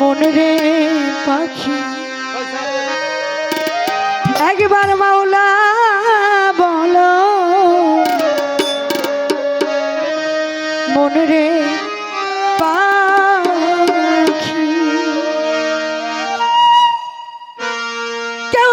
মন রে পাখি? একবার মাওলা বলো মন রে পাখি। কেউ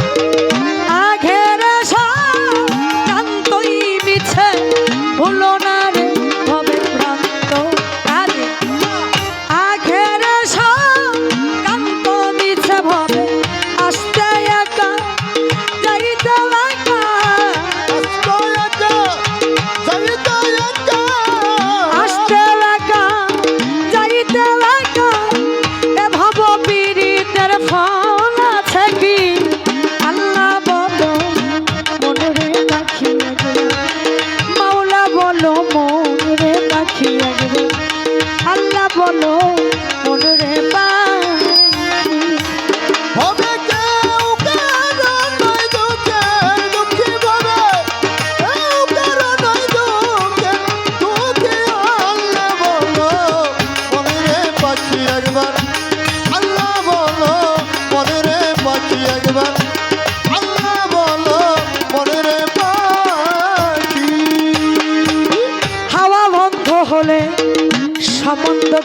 follow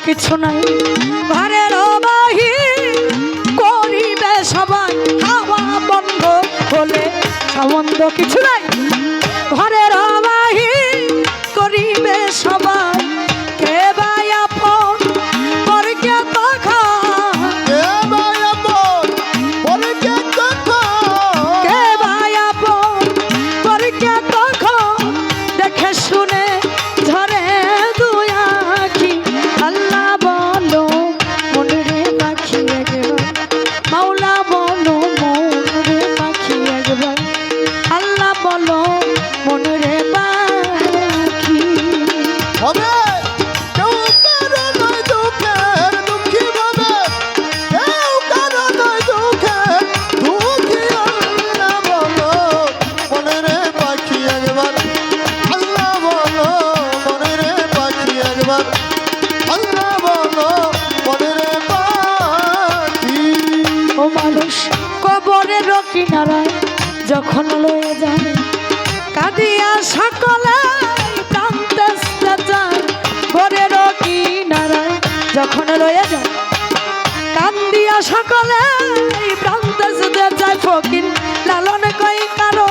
কিছু নাই। ঘরের বাহি করিবে সবাই, হাওয়া বন্ধ হলে সম্বন্ধ কিছু নাই। ঘরের বাহি করিবে সবাই কিনারায় যখন লয়ে যায়। কাঁদিয়া সকলে কান্দেস্তে যায় ভোরের কিনারায় যখন লয়ে যায়। কান্দিয়া সকলে প্রান্তেস্তে যায়, ফকির লালন কই কারও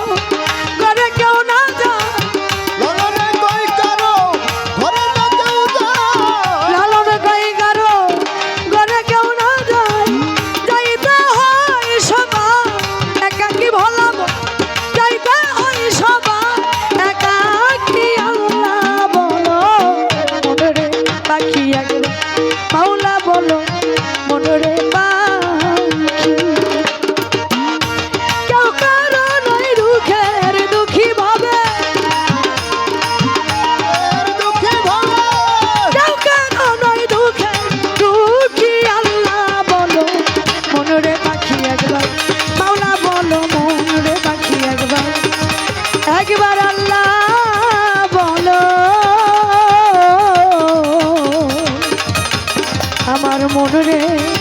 মন